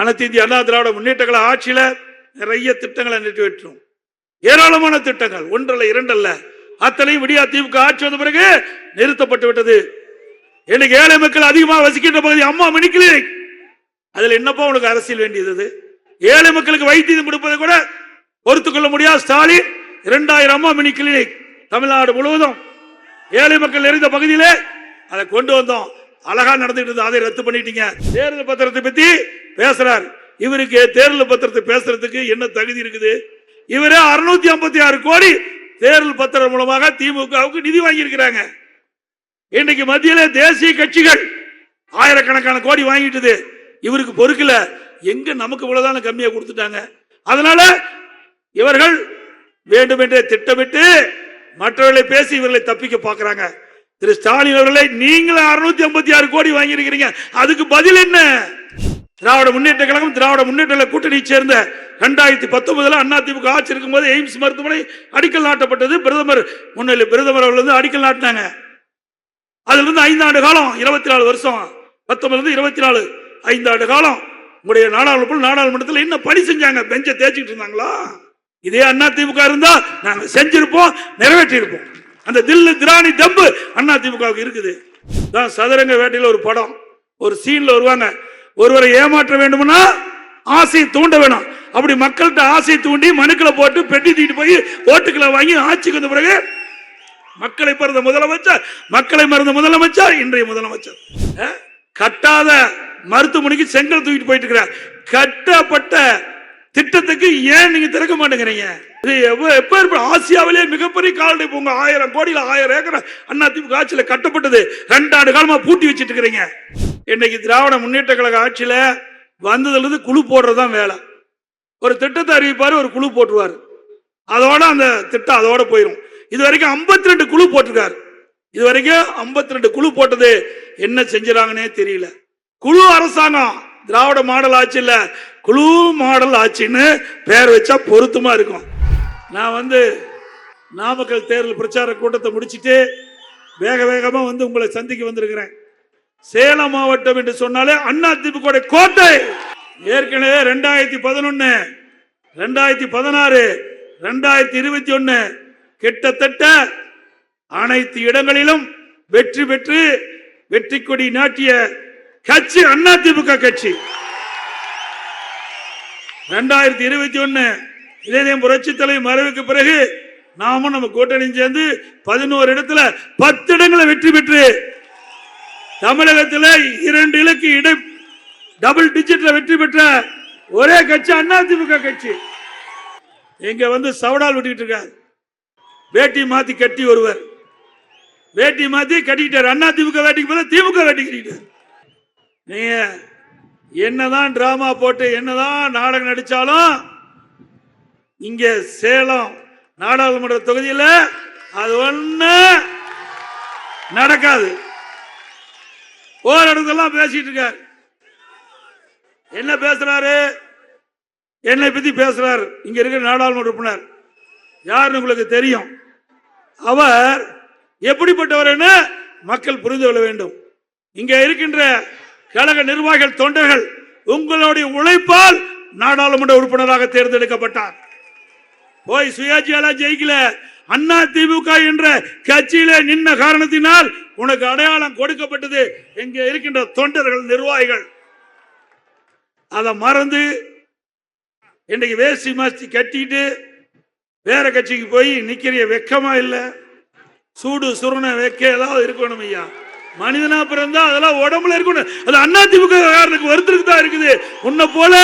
அனைத்து இந்திய அண்ணா திராவிட முன்னேற்ற கழக ஆட்சியில நிறைய திட்டங்களை நிறைவேற்றும். ஏராளமான திட்டங்கள் ஒன்றல்ல இரண்டல்ல. அத்தனையும் விடியா திமுக ஆட்சி வந்த பிறகு நிறுத்தப்பட்டு விட்டது. இன்னைக்கு ஏழை மக்கள் அதிகமாக வசிக்கின்ற பகுதி அம்மா மினி கிளினிக். அதுல என்னப்பா உனக்கு அரசியல் வேண்டியது ஏழை மக்களுக்கு வைத்தியம் கொடுப்பதை கூட பொறுத்துக்கொள்ள முடியாது ஸ்டாலின். இரண்டாயிரம் அம்மா மினி கிளினிக் தமிழ்நாடு முழுவதும். ஏழை மக்கள் நிறைந்த பகுதியிலே அதை கொண்டு வந்தோம். அழகா நடந்துட்டு இருந்தது அதை ரத்து பண்ணிட்டீங்க. தேர்தல் பத்திரத்தை பத்தி பேசுறாரு. இவருக்கு தேர்தல் பத்திரத்தை பேசுறதுக்கு என்ன தகுதி இருக்குது? இவரே அறுநூத்தி ஐம்பத்தி ஆறு கோடி தேர்தல் பத்திரம் மூலமாக திமுகவுக்கு நிதி வாங்கியிருக்கிறாங்க. இன்னைக்கு மத்தியில தேசிய கட்சிகள் ஆயிரக்கணக்கான கோடி வாங்கிட்டது. இவருக்கு பொறுக்கல. எங்க நமக்கு இவ்வளவுதான கம்மியா கொடுத்துட்டாங்க. அதனால இவர்கள் வேண்டுமென்றே திட்டமிட்டு மற்றவர்களை பேசி இவர்களை தப்பிக்க பார்க்கறாங்க. திரு ஸ்டாலின் அவர்களை நீங்களும் அறுநூத்தி ஐம்பத்தி ஆறு கோடி வாங்கியிருக்கிறீங்க. அதுக்கு பதில் என்ன? திராவிட முன்னேற்ற கழகம் திராவிட முன்னேற்ற கூட்டணி கூட்டணியை சேர்ந்த ரெண்டாயிரத்தி பத்தொன்பதுல அண்ணா திமுக ஆட்சி இருக்கும்போது எய்ம்ஸ் மருத்துவமனை அடிக்கல் நாட்டப்பட்டது. பிரதமர் முன்னிலை பிரதமர் அவர்கள் வந்து அடிக்கல் நாட்டினாங்க. அதுல இருந்து ஐந்தாண்டு காலம் இருபத்தி நாலு வருஷம் பத்தொன்பதுல இருபத்தி நாலு ஐந்தாண்டு காலம் உங்களுடைய நாடாளுமன்ற நாடாளுமன்றத்தில் என்ன பணி செஞ்சாங்க? பெஞ்சை தேய்ச்சிட்டு இருந்தாங்களா? இதே அண்ணா திமுக இருந்தா நாங்க செஞ்சிருப்போம் நிறைவேற்றி இருப்போம் அந்த தில்லு திராணி தம்பு அண்ணா திமுகவுக்கு இருக்குது. தான் சதுரங்க வேட்டையில் ஒரு படம். ஒரு சீன்ல வருவாங்க. ஒருவரை ஏமாற்ற வேண்டும்னா ஆசையை தூண்ட வேணும். அப்படி மக்கள்கிட்ட ஆசையை தூண்டி மனுக்களை போட்டு பெட்டி தூக்கிட்டு போய் ஓட்டுக்களை வாங்கி ஆட்சிக்கு வந்த பிறகு மக்களை பிறந்த முதலமைச்சர் மக்களை மறந்த முதலமைச்சர் இன்றைய முதலமைச்சர். கட்டாத மருத்துவமனைக்கு செங்கல் தூக்கிட்டு போயிட்டு இருக்கிறார். கட்டப்பட்ட திட்டத்துக்கு ஏன் நீங்க திறக்க மாட்டேங்கிறீங்க? இது ஆசியாவிலே மிகப்பெரிய கால்நடை பூங்கா. ஆயிரம் கோடியில் ஆயிரம் ஏக்கர் அண்ணா திமுக ஆட்சியில் கட்டப்பட்டது. ரெண்டாண்டு காலமா பூட்டி வச்சிட்டு இருக்கிறீங்க. இன்னைக்கு திராவிட முன்னேற்ற கழக ஆட்சியில வந்ததுல இருந்து குழு போடுறதுதான் வேலை. ஒரு திட்டத்தை அறிவிப்பாரு ஒரு குழு போட்டுருவாரு. அதோட அந்த திட்டம் அதோட போயிடும் இது வரைக்கும் 52 ரெண்டு குழு போட்டிருக்காரு. இது வரைக்கும் 52 ரெண்டு குழு போட்டது என்ன செஞ்சுறாங்கன்னே தெரியல. குழு அரசாங்கம் திராவிட மாடல் ஆட்சி இல்ல குழு மாடல் ஆட்சின்னு பேர் வச்சா பொருத்தமா இருக்கும். நான் வந்து நாமக்கல் தேர்தல் பிரச்சார கூட்டத்தை முடிச்சிட்டு வேக வேகமா வந்து உங்களை சந்திக்க வந்திருக்கிறேன். சேலம் மாவட்டம் என்று சொன்னாலே அண்ணா திமுக கோட்டை! ஏற்கனவே ரெண்டாயிரத்தி பதினொன்னு ரெண்டாயிரத்தி பதினாறு ரெண்டாயிரத்தி இருபத்தி ஒன்னு கிட்டத்தட்ட அனைத்து இடங்களிலும் வெற்றி பெற்று வெற்றி கொடி நாட்டிய கட்சி அண்ணா திமுக கட்சி. ரெண்டாயிரத்தி இருபத்தி ஒன்னு இதயம் புரட்சி தலைவர் மறைவுக்கு பிறகு நாமும் நம்ம கூட்டணியும் சேர்ந்து பதினோரு இடத்துல பத்து இடங்களை வெற்றி பெற்று தமிழகத்தில் இரண்டு இலக்கு இடை டபுள் டிஜிட்ல வெற்றி பெற்ற ஒரே கட்சி அண்ணா திமுக கட்சி. இங்க வந்து சவடால் விட்டுக்கிட்டு இருக்காரு. வேட்டி மாத்தி கட்டி ஒருவர். வேட்டி மாத்தி கட்டிக்கிட்டார். அண்ணா திமுக வேட்டிக்கு போல திமுக வேட்டி கட்டிக்கிட்டார். நீங்க என்னதான் டிராமா போட்டு என்னதான் நாடகம் நடிச்சாலும் இங்க சேலம் நாடாளுமன்ற தொகுதியில் அது ஒண்ணு நடக்காது. ஓரிடத்தெல்லாம் பேசிட்டு இருக்காரு. என்ன பேசுறாரு? என்னை பத்தி பேசுறாரு. இங்க இருக்கிற நாடாளுமன்ற உறுப்பினர். யாருன்னு உங்களுக்கு தெரியும். அவர் எப்படிப்பட்டவர்னு மக்கள் புரிந்து கொள்ள வேண்டும். இங்க இருக்கின்ற கழக நிர்வாகிகள் தொண்டர்கள் உங்களுடைய உழைப்பால் நாடாளுமன்ற உறுப்பினராக தேர்ந்தெடுக்கப்பட்டார். போய் சுயாட்சியால ஜெயிக்கல. அண்ணா திமுக என்ற கட்சியிலே நின்ன காரணத்தினால் உனக்கு அடையாளம் கொடுக்கப்பட்டது. இங்க இருக்கின்ற தொண்டர்கள் நிர்வாகிகள். அதை மறந்து இன்னைக்கு வேஷ்டி மாஸ்தி கட்டிட்டு வேற கட்சிக்கு போய் நிக்கிறிய வெக்கமா இல்ல? சூடு சுருண வெக்க ஏதாவது இருக்கணும் ஐயா. மனிதனா பிறந்தா அதெல்லாம் உடம்புல இருக்கணும். அது அண்ணா திமுக காரனுக்கு வருத்தருக்கு தான் இருக்குது. உன்னை போல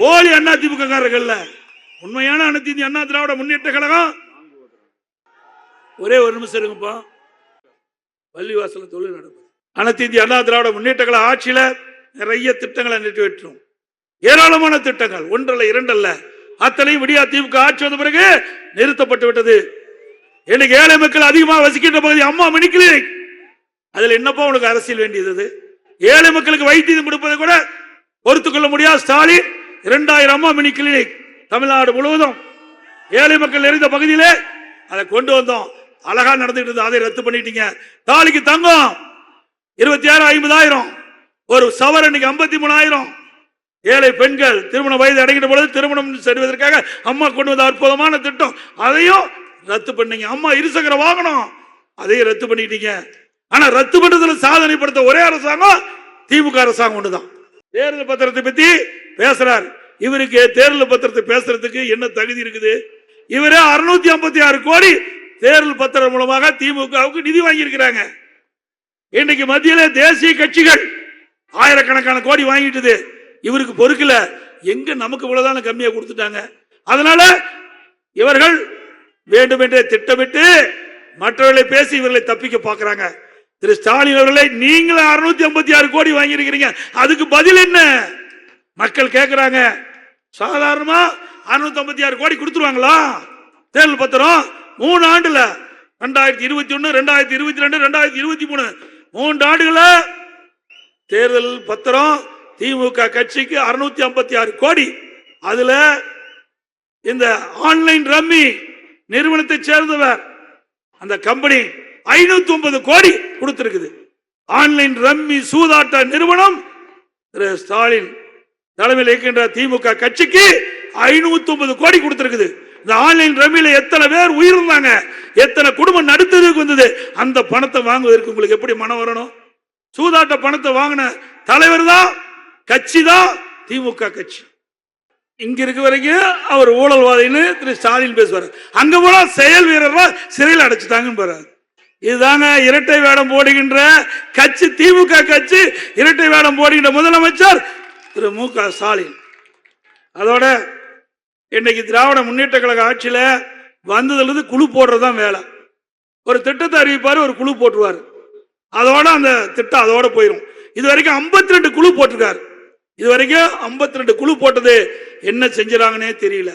போலி அண்ணா திமுக காரர்கள் உண்மையான அனைத்து இந்திய அண்ணா திராவிட முன்னேற்ற கழகம். ஒரே ஒரு நிமிஷம் இருங்கப்பா. பள்ளிவாசல தொழில் நடக்கும் அனைத்து இந்திய அண்ணா திராவிட முன்னேற்ற கழக ஆட்சியில நிறைய திட்டங்களை நிறைவேற்றும். ஏராளமான திட்டங்கள். ஒன்றல்ல இரண்டல்ல. அத்தனையும் விடியா திமுக ஆட்சி வந்த பிறகு நிறுத்தப்பட்டு விட்டது. இன்னைக்கு ஏழை மக்கள் அதிகமாக வசிக்கின்ற பகுதி அம்மா மினி கிளினிக். அதுல என்னப்பா உனக்கு அரசியல் வேண்டியது ஏழை மக்களுக்கு வைத்தியம் கொடுப்பதை கூட பொறுத்துக்கொள்ள முடியாது ஸ்டாலின். இரண்டாயிரம் அம்மா மினி கிளினிக். தமிழ்நாடு முழுவதும் ஏழை மக்கள் நிறைந்த பகுதியிலே அதை கொண்டு வந்தோம். அழகா நடந்துட்டு இருந்தோம் அதை ரத்து பண்ணிட்டீங்க. தாலிக்கு தங்கம் இருபத்தி ஆறு ஐம்பதாயிரம். ஒரு சவர் இன்னைக்கு ஐம்பத்தி மூணாயிரம். ஏழை பெண்கள் திருமண வயது அடைகிற பொழுது திருமணம் செய்வதற்காக அம்மா கொண்டு வந்த அற்புதமான திட்டம். அதையும் ரத்து பண்ணீங்க. அம்மா இருசக்கர வாகனம் அதையும் ரத்து பண்ணிட்டீங்க. ஆனா ரத்து பண்றதுல சாதனை படுத்த ஒரே அரசாங்கம் திமுக அரசாங்கம் ஒண்ணுதான். தேர்தல் பத்திரத்தை பத்தி பேசுறாரு. இவருக்கு தேர்தல் பத்திரத்தை பேசுறதுக்கு என்ன தகுதி இருக்குது? இவரே அறுநூத்தி ஐம்பத்தி ஆறு கோடி தேர்தல் பத்திரம் மூலமாக திமுகவுக்கு நிதி வாங்கியிருக்கிறாங்க. இன்னைக்கு மத்தியில தேசிய கட்சிகள் ஆயிரக்கணக்கான கோடி வாங்கிட்டுது. இவருக்கு பொறுக்கல. எங்க நமக்கு இவ்வளவுதான கம்மியா கொடுத்துட்டாங்க. அதனால இவர்கள் வேண்டுமென்றே திட்டமிட்டு மற்றவர்களை பேசி இவர்களை தப்பிக்க பாக்குறாங்க திரு ஸ்டாலின் அவர்களை நீங்களும் அறுநூத்தி ஐம்பத்தி ஆறு கோடி வாங்கியிருக்கிறீங்க. அதுக்கு பதில் என்ன? மக்கள் கேட்கிறாங்க சாதாரணமா அறுநூத்தி ஐம்பத்தி ஆறு கோடி கொடுத்துருவாங்களா? தேர்தல் பத்திரம் மூணு ஆண்டுல ரெண்டாயிரத்தி இருபத்தி ஒண்ணு ரெண்டாயிரத்தி இருபத்தி ரெண்டு ரெண்டாயிரத்தி இருபத்தி மூணு. மூன்று ஆண்டுகள தேர்தல் பத்திரம் திமுக கட்சிக்கு அறுநூத்தி ஐம்பத்தி ஆறு கோடி. அதுல இந்த ஆன்லைன் ரம்மி நிறுவனத்தை சேர்ந்தவர் அந்த கம்பெனி ஐநூத்தி ஒன்பது கோடி கொடுத்திருக்குது. ஆன்லைன் ரம்மி சூதாட்ட நிறுவனம் திரு ஸ்டாலின். தலைமையில் இருக்கின்ற திமுக கட்சிக்கு ஐநூத்தி ஒன்பது கோடி கொடுத்திருக்குது. இந்த ஆன்லைன் ரம்மியில எத்தனை பேர் உயிரிழந்தாங்க? எத்தனை குடும்பம் நடுத்ததுக்கு வந்தது? அந்த பணத்தை வாங்குவதற்கு உங்களுக்கு எப்படி மனம் வரணும்? சூதாட்ட பணத்தை வாங்கின தலைவர் தான் கட்சி தான் திமுக கட்சி. இங்க இருக்க வரைக்கும் அவர் ஊழல்வாதின்னு திரு ஸ்டாலின் பேசுவார். அங்க போனா செயல் வீரர் சிறையில் அடைச்சிட்டாங்கன்னு பாரு. இதுதாங்க இரட்டை வேடம் போடுகின்ற கட்சி திமுக கட்சி. இரட்டை வேடம் போடுகின்ற முதலமைச்சர் திரு மு க ஸ்டாலின். அதோட இன்னைக்கு திராவிட முன்னேற்ற கழக ஆட்சியில் வந்ததுலேருந்து குழு குழு போடுறதுதான் வேலை. ஒரு திட்டத்தை அறிவிப்பார் ஒரு குழு போட்டுருவார். அதோட அந்த திட்டம் அதோட போயிடும் இது வரைக்கும் 52 ரெண்டு குழு போட்டிருக்காரு. இது வரைக்கும் 52 ரெண்டு குழு போட்டது என்ன செஞ்சுறாங்கன்னே தெரியல.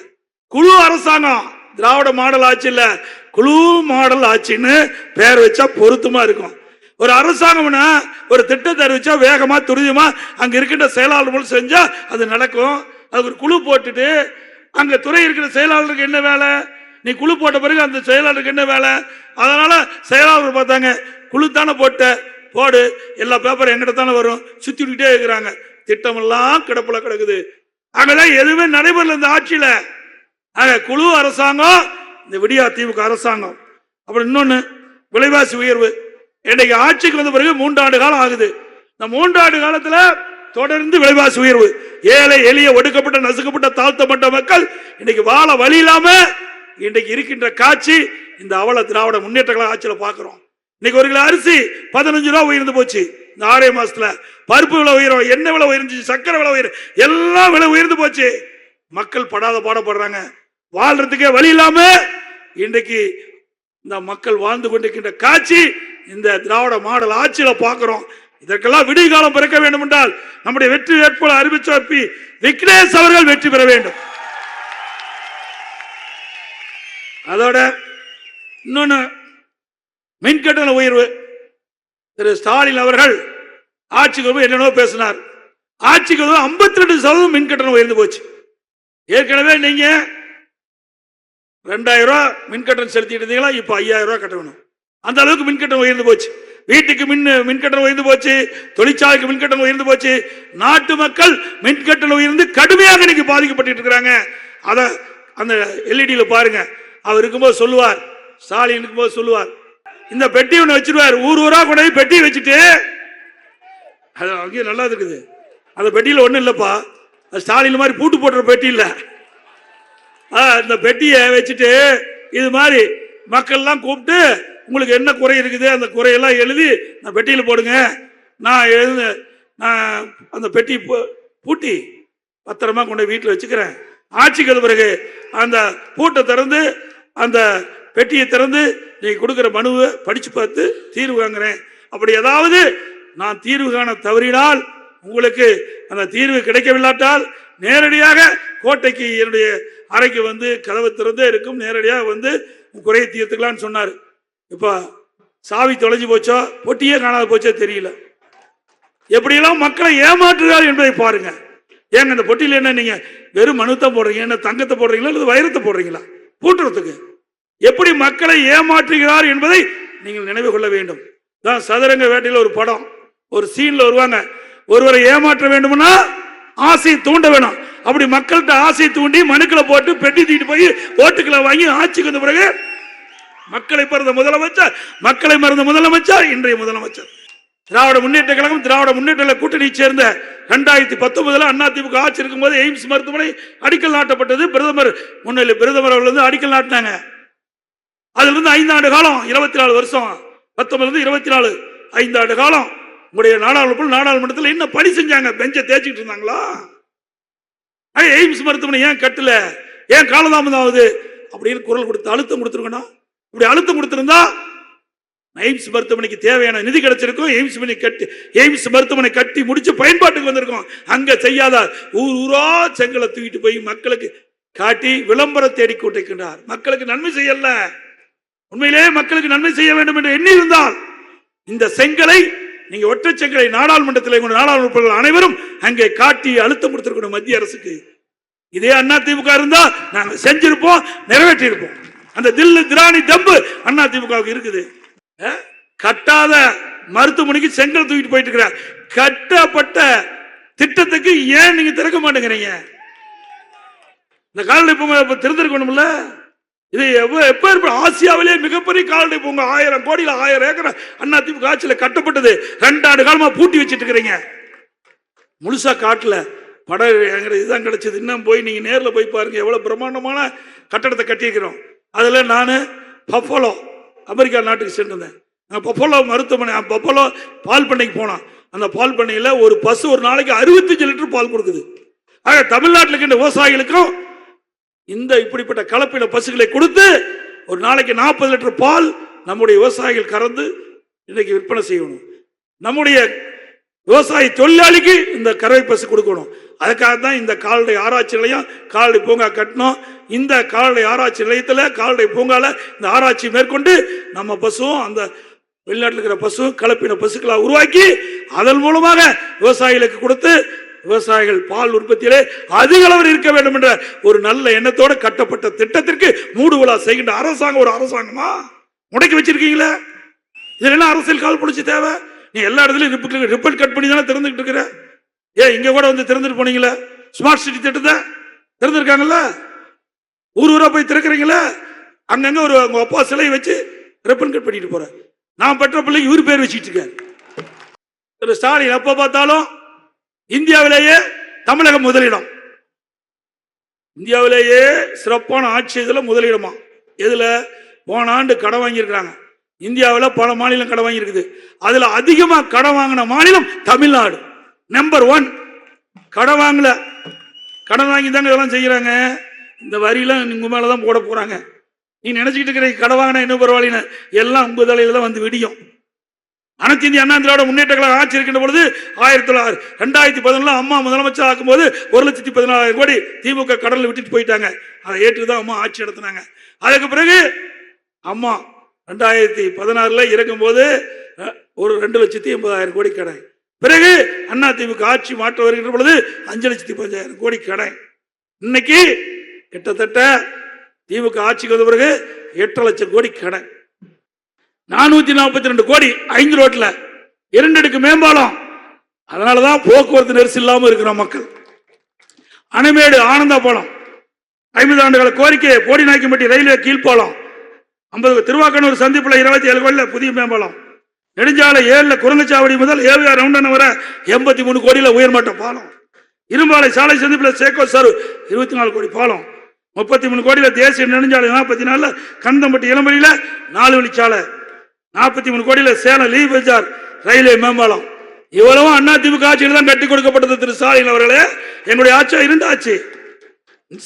குழு அரசாங்கம் திராவிட மாடல் ஆட்சி இல்லை குழு மாடல் ஆட்சின்னு பேர் வச்சா பொருத்தமா இருக்கும். ஒரு அரசாங்கம்னா ஒரு திட்டத்தை அறிவிச்சா வேகமா துரிதமா அங்க இருக்கின்ற செயலாளர்கள் செஞ்சா அது நடக்கும். அது ஒரு குழு போட்டுட்டு அங்க துறை இருக்கிற செயலாளருக்கு என்ன வேலை? நீ குழு போட்ட பிறகு அந்த செயலாளருக்கு என்ன வேலை? அதனால செயலாளர் பார்த்தாங்க குழு தானே போட்ட. போடு எல்லா பேப்பரும் எங்கிட்ட தானே வரும். சுத்திக்கிட்டே இருக்கிறாங்க. திட்டமெல்லாம் கிடப்புல கிடக்குது. அங்கதான் எதுவுமே நடைபெறல இந்த ஆட்சியில. ஆக குழு அரசாங்கம் இந்த விடியா திமுக அரசாங்கம். அப்புறம் இன்னொன்னு விலைவாசி உயர்வு. இன்னைக்கு ஆட்சிக்கு வந்த பிறகு மூன்றாண்டு காலம் ஆகுது. இந்த மூன்றாண்டு காலத்துல தொடர்ந்து விலைவாசி உயர்வு. ஏழை எளிய ஒடுக்கப்பட்ட நசுக்கப்பட்ட தாழ்த்தப்பட்ட மக்கள் இன்னைக்கு வாழ வழி இல்லாம இன்னைக்கு இருக்கின்ற காட்சி இந்த அவல திராவிட முன்னேற்ற கழக ஆட்சியில பாக்குறோம். இன்னைக்கு ஒரு கிலோ அரிசி பதினஞ்சு ரூபா உயர்ந்து போச்சு. இந்த ஆறே மாசத்துல பருப்பு விலை உயரும் எண்ணெய் விலை உயர்ந்துச்சு சக்கரை விலை உயரும் எல்லாம் விலை உயர்ந்து போச்சு. மக்கள் படாத பாடப்படுறாங்க. வாழ்றதுக்கே வழி இல்லாம இன்றைக்கு இந்த மக்கள் வாழ்ந்து கொண்டிருக்கின்ற காட்சி இந்த திராவிட மாடல் ஆட்சியில பாக்குறோம் இதற்கெல்லாம் விடிகாலம் பிறக்க வேண்டும் என்றால் நம்முடைய வெற்றி வேட்பாளர் அறிவிச்ச பி. விக்னேஷ் அவர்கள் வெற்றி பெற வேண்டும். அதோட இன்னொன்னு மின்கட்டண உயர்வு. திரு ஸ்டாலின் அவர்கள் ஆட்சிக்கு வரும்போது என்னென்னோ பேசினார். ஆட்சிக்கு வந்து ஐம்பத்தி ரெண்டு சதவீதம் மின்கட்டணம் உயர்ந்து போச்சு. ஏற்கனவே நீங்க ரெண்டாயிரம் ரூபாய் மின்கட்டணம் செலுத்திட்டு இருந்தீங்களா இப்ப ஐயாயிரம் ரூபாய் கட்டணும். அந்த அளவுக்கு மின்கட்டணம் உயர்ந்து போச்சு. வீட்டுக்கு மின் மின்கட்டணம் உயர்ந்து போச்சு. தொழிற்சாலைக்கு மின்கட்டணம் உயர்ந்து போச்சு. நாட்டு மக்கள் மின்கட்டணம் உயர்ந்து கடுமையாக இன்னைக்கு பாதிக்கப்பட்டு இருக்கிறாங்க. அத அந்த எல்இடியில பாருங்க. அவர் இருக்கும்போது சொல்லுவார். ஸ்டாலின் இருக்கும்போது சொல்லுவார். இந்த பெட்டி ஒன்று வச்சிருவார். ஊர் ஊரா கொண்டு போய் பெட்டி வச்சுட்டு அது அங்கேயும் நல்லா இருக்குது. அந்த பெட்டியில் ஒன்றும் இல்லைப்பா. அது ஸ்டாலின் மாதிரி பூட்டு போட்டுற பெட்டி இல்லை. ஆ, இந்த பெட்டியை வச்சுட்டு இது மாதிரி மக்கள்லாம் கூப்பிட்டு உங்களுக்கு என்ன குறை இருக்குது? அந்த குறையெல்லாம் எழுதி நான் பெட்டியில் போடுங்க. நான் எழுது நான் அந்த பெட்டி பூ- பூட்டி பத்திரமா கொண்டு போய் வீட்டில் வச்சுக்கிறேன். ஆட்சிக்கு பிறகு அந்த பூட்டை திறந்து அந்த பெட்டியை திறந்து நீங்கள் கொடுக்குற மனுவை படித்து பார்த்து தீர்வு வாங்குறேன். அப்படி ஏதாவது நான் தீர்வு காண தவறினால் உங்களுக்கு அந்த தீர்வு கிடைக்கவில்லாட்டால் நேரடியாக கோட்டைக்கு என்னுடைய அறைக்கு வந்து கதவு திறந்தே இருக்கும். நேரடியாக வந்து குறையை தீர்த்துக்கலாம்னு சொன்னார். இப்போ சாவி தொலைஞ்சு போச்சோ பொட்டியே காணாத போச்சோ தெரியல. எப்படியெல்லாம் மக்களை ஏமாற்றுகிறார் என்பதை பாருங்க. ஏங்க இந்த பொட்டியில் என்ன நீங்க வெறும் மனுத்தை போடுறீங்க என்ன தங்கத்தை போடுறீங்களா அல்லது வைரத்தை போடுறீங்களா? பூட்டுறதுக்கு. எப்படி மக்களை ஏமாற்றுகிறார் என்பதை நீங்கள் நினைவு கொள்ள வேண்டும். தான் சதுரங்க வேட்டையில் ஒரு படம். ஒரு சீன்ல வருவாங்க. ஒருவரை ஏமாற்ற வேண்டும்னா ஆசையை தூண்ட வேணும். அப்படி மக்கள்கிட்ட ஆசையை தூண்டி மனுக்களை போட்டு பெட்டி தூக்கிட்டு போய் ஓட்டுக்களை வாங்கி ஆட்சிக்கு வந்த பிறகு மக்களை மறந்த முதலமைச்சர் மக்களை மறந்த முதலமைச்சர் இன்றைய முதலமைச்சர். திராவிட முன்னேற்ற கழகம் திராவிட முன்னேற்ற கூட்டணி சேர்ந்த ரெண்டாயிரத்தி பத்தொன்பதுல அதிமுக ஆட்சி இருக்கும்போது எய்ம்ஸ் மருத்துவமனை அடிக்கல் நாட்டப்பட்டது. பிரதமர் முன்னிலை பிரதமர் அவர்கள் வந்து அடிக்கல் நாட்டினாங்க. அதுல இருந்து ஐந்தாண்டு காலம் இருபத்தி நாலு வருஷம் பத்தொன்பதுல இருந்து இருபத்தி நாலு ஐந்தாண்டு காலம் உங்களுடைய நாடாளுமன்ற நாடாளுமன்றத்தில் என்ன பணி செஞ்சாங்க? பெஞ்சை தேய்ச்சிட்டு இருந்தாங்களா? எய்ம்ஸ் மருத்துவமனை ஏன் கட்டல? ஏன் காலதாமதம் ஆகுது? அப்படின்னு குரல் கொடுத்து அழுத்தம் கொடுத்துருக்கணும் இப்படி அழுத்தம் கொடுத்திருந்தா எய்ம்ஸ் மருத்துவமனைக்கு தேவையான நிதி கிடைச்சிருக்கும். எய்ம்ஸ் மணி கட்டி எய்ம்ஸ் மருத்துவமனை கட்டி முடிச்சு பயன்பாட்டுக்கு வந்திருக்கும். அங்க செய்யாத ஊர் ஊரா செங்கலை தூக்கிட்டு போய் மக்களுக்கு காட்டி விளம்பரம் தேடி கூட்டிக்கின்றார் மக்களுக்கு நன்மை செய்யல. உண்மையிலே மக்களுக்கு நன்மை செய்ய வேண்டும் என்று எண்ணி இருந்தால் இந்த செங்கலை நீங்க ஒற்றை செங்கலை நாடாளுமன்றத்தில் உங்கள் நாடாளுமன்ற உறுப்பினர்கள் அனைவரும் அங்கே காட்டி அழுத்தம் கொடுத்திருக்கணும் மத்திய அரசுக்கு. இதே அண்ணா திமுக இருந்தா நாங்க செஞ்சிருப்போம் நிறைவேற்றி இருப்போம் அந்த தில்லு திராணி தம்பு அண்ணா திமுகவுக்கு இருக்குது கட்டாத மருத்துவமனைக்கு செங்கல் தூக்கிட்டு போயிட்டு இருக்கிற கட்டப்பட்ட திட்டத்துக்கு ஏன் நீங்க திறக்க மாட்டேங்கிறீங்க? இந்த காலநிலை பூங்கா திறந்திருக்கணும்ல இது எவ்வ- எப்ப இருப்ப ஆசியாவிலே மிகப்பெரிய கால்நடை பூங்கா. ஆயிரம் கோடியில் ஆயிரம் ஏக்கர் அண்ணா திமுக ஆட்சியில் கட்டப்பட்டது. ரெண்டாண்டு காலமா பூட்டி வச்சிட்டு இருக்கிறீங்க முழுசா காட்டல படம் இதுதான் கிடைச்சது. இன்னும் போய் நீங்க நேரில் போய் பாருங்க எவ்வளவு பிரம்மாண்டமான கட்டடத்தை கட்டியிருக்கிறோம். அதுல நான் பஃபோலோ அமெரிக்கா நாட்டுக்கு சென்றிருந்தேன். நான் பஃபோலோ மருத்துவமனை பஃபோலோ பால் பண்ணைக்கு போனோம் அந்த பால் பண்ணையில ஒரு பசு ஒரு நாளைக்கு அறுபத்தஞ்சு லிட்டர் பால் கொடுக்குது. ஆக தமிழ்நாட்டில் இருக்கின்ற விவசாயிகளுக்கும் இந்த இப்படிப்பட்ட கலப்பின பசுகளை கொடுத்து ஒரு நாளைக்கு நாற்பது லிட்டர் பால் நம்முடைய விவசாயிகள் கறந்து இன்னைக்கு விற்பனை செய்யணும். நம்முடைய விவசாய தொழிலாளிக்கு இந்த கறவை பசு கொடுக்கணும். அதுக்காக தான் இந்த கால்நடை ஆராய்ச்சி நிலையம் கால்நடை பூங்கா கட்டணும் இந்த கால்நடை ஆராய்ச்சி நிலையத்தில் கால்நடை பூங்கால இந்த ஆராய்ச்சி மேற்கொண்டு நம்ம பசுவும் அந்த வெளிநாட்டில் இருக்கிற பசு கலப்பின பசுக்களை உருவாக்கி அதன் மூலமாக விவசாயிகளுக்கு கொடுத்து விவசாயிகள் பால் உற்பத்தியிலே அதிக அளவில் இருக்க வேண்டும் என்ற ஒரு நல்ல எண்ணத்தோடு கட்டப்பட்ட திட்டத்திற்கு மூடு விழா செய்கின்ற அரசாங்கம் ஒரு அரசாங்கமா? முடக்கி வச்சிருக்கீங்களே? இதுல என்ன அரசியல் கால் பிடிச்சி தேவை? நீ எல்லா இடத்துலயும் ரிப்போர்ட் கட் பண்ணி தானே திறந்துகிட்டு இருக்கிற? ஏன் இங்க கூட வந்து திறந்துட்டு போனீங்களே? ஸ்மார்ட் சிட்டி திட்டத்தை? திறந்துருக்காங்கல்ல? ஊர் ஊரா போய் திறக்கிறீங்களே? அங்கங்க ஒரு உங்க அப்பா சிலை வச்சு ரிப்பன் கட் பண்ணிட்டு போற நான் பெற்ற பிள்ளைக்கு இவர் பேர் வச்சுட்டு இருக்கேன். ஸ்டாலின் எப்ப பார்த்தாலும் இந்தியாவிலேயே தமிழகம் முதலிடம். இந்தியாவிலேயே சிறப்பான ஆட்சி இதில் முதலிடமா? இதில் போன ஆண்டு கடன் வாங்கியிருக்கிறாங்க. இந்தியாவில் பல மாநிலம் கடன் வாங்கியிருக்குது. அதில் அதிகமாக கடன் வாங்கின மாநிலம் தமிழ்நாடு. நம்பர் ஒன் கடன் வாங்கல. கடன் வாங்கி தாங்க இதெல்லாம் செய்கிறாங்க இந்த வரியெல்லாம் உங்க மேலதான் போட போகிறாங்க நீ நினச்சிக்கிட்டு இருக்கிற கடன் வாங்கினா இன்னும் பரவாயில்லைன்னு எல்லாம் உங்கள் தலையில் தான் வந்து விடியும். அனைத்து இந்திய அண்ணா திராவிட முன்னேற்ற கழகம் ஆட்சி இருக்கின்ற பொழுது ஆயிரத்தி தொள்ளாயிரத்தி ரெண்டாயிரத்தி பதினொன்றுல அம்மா முதலமைச்சர் ஆக்கும்போது ஒரு லட்சத்தி பதினாலாயிரம் கோடி திமுக கடலில் விட்டுட்டு போயிட்டாங்க. அதை ஏற்று தான் அம்மா ஆட்சி நடத்தினாங்க. அதுக்கு பிறகு அம்மா ரெண்டாயிரத்தி பதினாறுல இறக்கும்போது ஒரு ரெண்டு லட்சத்தி எண்பதாயிரம் கோடி கடன். பிறகு அண்ணா திமுக ஆட்சி மாற்ற வருகின்ற பொழுது அஞ்சு லட்சத்தி பதினஞ்சாயிரம் கோடி கடன். இன்னைக்கு கிட்டத்தட்ட திமுக ஆட்சிக்கு வந்த பிறகு எட்டு லட்சம் கோடி கடன். நானூத்தி நாற்பத்தி ரெண்டு கோடி ஐந்து ரோட்ல. இரண்டு மேம்பாலம். அதனாலதான் போக்குவரத்து நெரிசல் இல்லாம இருக்கிற மக்கள். அணைமேடு ஆனந்தா பாலம் ஐம்பது ஆண்டுகள கோரிக்கை போடி நாய்க்கம்பட்டி ரயில்வே கீழ்ப்பாலம். ஐம்பது திருவாக்கனூர் சந்திப்புல இருபத்தி ஏழு கோடியில் புதிய மேம்பாலம். நெடுஞ்சாலை ஏழுல குரங்கச்சாவடி முதல் ஏவிஆர் ரவுண்டன் வர எண்பத்தி மூணு கோடியில உயர்மட்ட பாலம். இரும்பாலை சாலை சந்திப்புல சேக்கோ சார் இருபத்தி நாலு கோடி பாலம். முப்பத்தி மூணு கோடியில தேசிய நெடுஞ்சாலை நாற்பத்தி நாலுல கந்தம்பட்டி இளம்பலியில நாலு வழிச்சாலை. நாற்பத்தி மூணு கோடியில் சேலம் லீவ் பஜார் ரயில்வே மேம்பாலம். இவ்வளவும் அண்ணா திமுக ஆட்சியில் தான் கட்டி கொடுக்கப்பட்டது திரு ஸ்டாலின் அவர்களே. எங்களுடைய ஆட்சியா இருந்தாச்சு.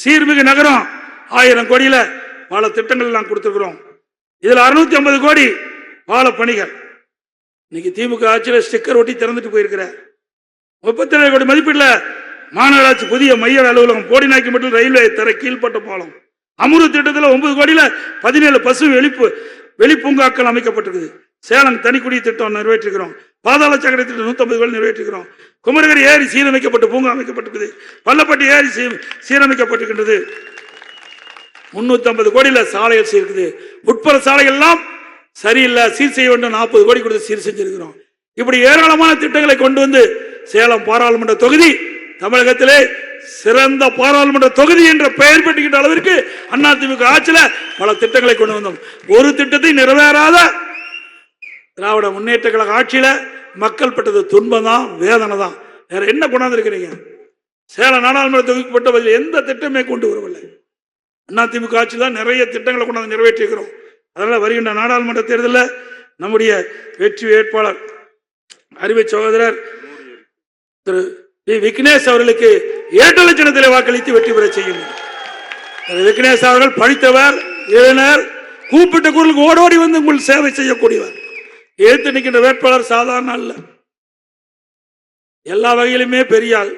சீர்மிகு நகரம் ஆயிரம் கோடியில் பல திட்டங்கள் நாங்கள் கொடுத்துருக்குறோம். இதில் அறுநூத்தி ஐம்பது கோடி பால பணிகள். இன்னைக்கு திமுக ஆட்சியில் ஸ்டிக்கர் ஒட்டி திறந்துட்டு போயிருக்கிற. முப்பத்தி ஏழு கோடி மதிப்பீட்டில் மாநகராட்சி புதிய மைய அலுவலகம் போடிநாய்க்கு மட்டும் ரயில்வே தர கீழ்ப்பட்ட பாலம். அமுரு திட்டத்தில் ஒன்பது கோடியில் பதினேழு பசு வெளிப்பு வெளிப்பூங்காக்கள் அமைக்கப்பட்டிருக்குது. சேலம் தனிக்குடி திட்டம் நிறைவேற்றுகிறோம் பாதாள சக்கர திட்டம் நூத்தம்பது கோடி நிறைவேற்றுகிறோம் குமரகிரி ஏரி சீரமைக்கப்பட்டு பூங்கா அமைக்கப்பட்டிருக்குது. பள்ளப்பட்டி ஏரி சீ- சீரமைக்கப்பட்டிருக்கின்றது. முன்னூத்தி கோடியில் சாலைகள் இருக்குது உட்புற சாலைகள் எல்லாம் சரியில்லை. சீர் செய்ய வேண்டும். நாற்பது கோடி கொடுத்து சீர் செஞ்சிருக்கிறோம். இப்படி ஏராளமான திட்டங்களை கொண்டு வந்து சேலம் பாராளுமன்ற தொகுதி தமிழகத்திலே சிறந்த பாராளுமன்ற தொகுதி என்ற பெயர் பெற்றுகின்ற அளவிற்கு அதிமுக ஆட்சியில் பல திட்டங்களை கொண்டு வந்தோம். ஒரு திட்டத்தை நிறைவேறாத திராவிட முன்னேற்ற கழக ஆட்சியில் மக்கள் பட்டது துன்பம் தான் வேதனை தான் வேற என்ன கொண்டாந்துருக்கிறீங்க? சேலம் நாடாளுமன்ற தொகுதிப்பட்ட பதில் எந்த திட்டமே கொண்டு வரவில்லை. அதிமுக ஆட்சி தான் நிறைய திட்டங்களை கொண்டாந்து நிறைவேற்றியிருக்கிறோம். அதனால் வருகின்ற நாடாளுமன்ற தேர்தலில் நம்முடைய வெற்றி வேட்பாளர் அறிவை சகோதரர் திரு வி விக்னேஷ் அவர்களுக்கு இரண்டு லட்சணத்திலே வாக்களித்து வெற்றி பெற செய்யுங்கள் விக்னேஷ் அவர்கள் படித்தவர் இளைஞர் கூப்பிட்ட குரலுக்கு ஓடோடி வந்து உங்கள் சேவை செய்யக்கூடியவர். எழுத்து நிற்கின்ற வேட்பாளர் சாதாரண அல்ல. எல்லா வகையிலுமே பெரிய ஆள்.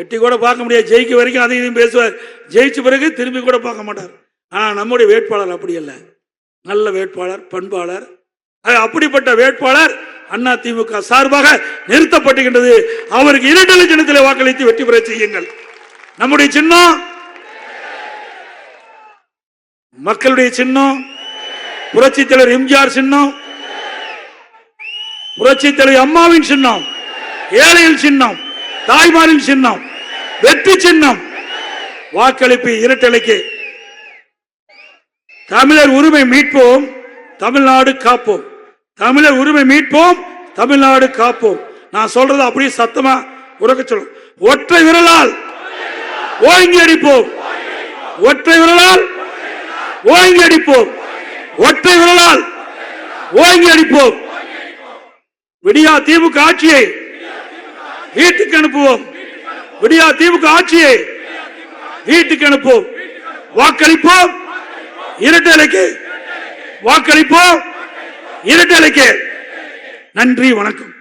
எட்டி கூட பார்க்க முடியாது. ஜெயிக்க வரைக்கும் அதையும் இதையும் பேசுவார். ஜெயிச்ச பிறகு திரும்பி கூட பார்க்க மாட்டார். ஆனால் நம்முடைய வேட்பாளர் அப்படி இல்லை நல்ல வேட்பாளர் பண்பாளர். அப்படிப்பட்ட வேட்பாளர் அண்ணா திமுக சார்பாக நிறுத்தப்பட்டுகின்றது அவருக்கு இரண்டு லட்சணத்தில் வாக்களித்து வெற்றி பெற செய்யுங்கள். நம்முடைய சின்னம்? மக்களுடைய சின்னம்? புரட்சி தலைவர் எம்ஜிஆர் சின்னம்? புரட்சி தலைவர் அம்மாவின் சின்னம்? ஏழையின் சின்னம்? தாய்மாரின் சின்னம்? வெற்றி சின்னம்? வாக்களிப்பு இரட்டலைக்கு. தமிழர் உரிமை மீட்போம் தமிழ்நாடு காப்போம். தமிழர் உரிமை மீட்போம் தமிழ்நாடு காப்போம். நான் சொல்றது அப்படியே சத்தமா உறக்க சொல்லும் ஒற்றை விரலால் ஓங்கி அடிப்போம். ஒற்றை விரலால் ஓங்கி அடிப்போம். ஒற்றை விரலால் ஓங்கி அடிப்போம். விடியா திமுக ஆட்சியை வீட்டுக்கு அனுப்புவோம். விடியா திமுக ஆட்சியை வீட்டுக்கு அனுப்புவோம். வாக்களிப்போம். இரட்டலைக்கு வாக்களிப்போம். இருட்டலுக்கு. நன்றி வணக்கம்.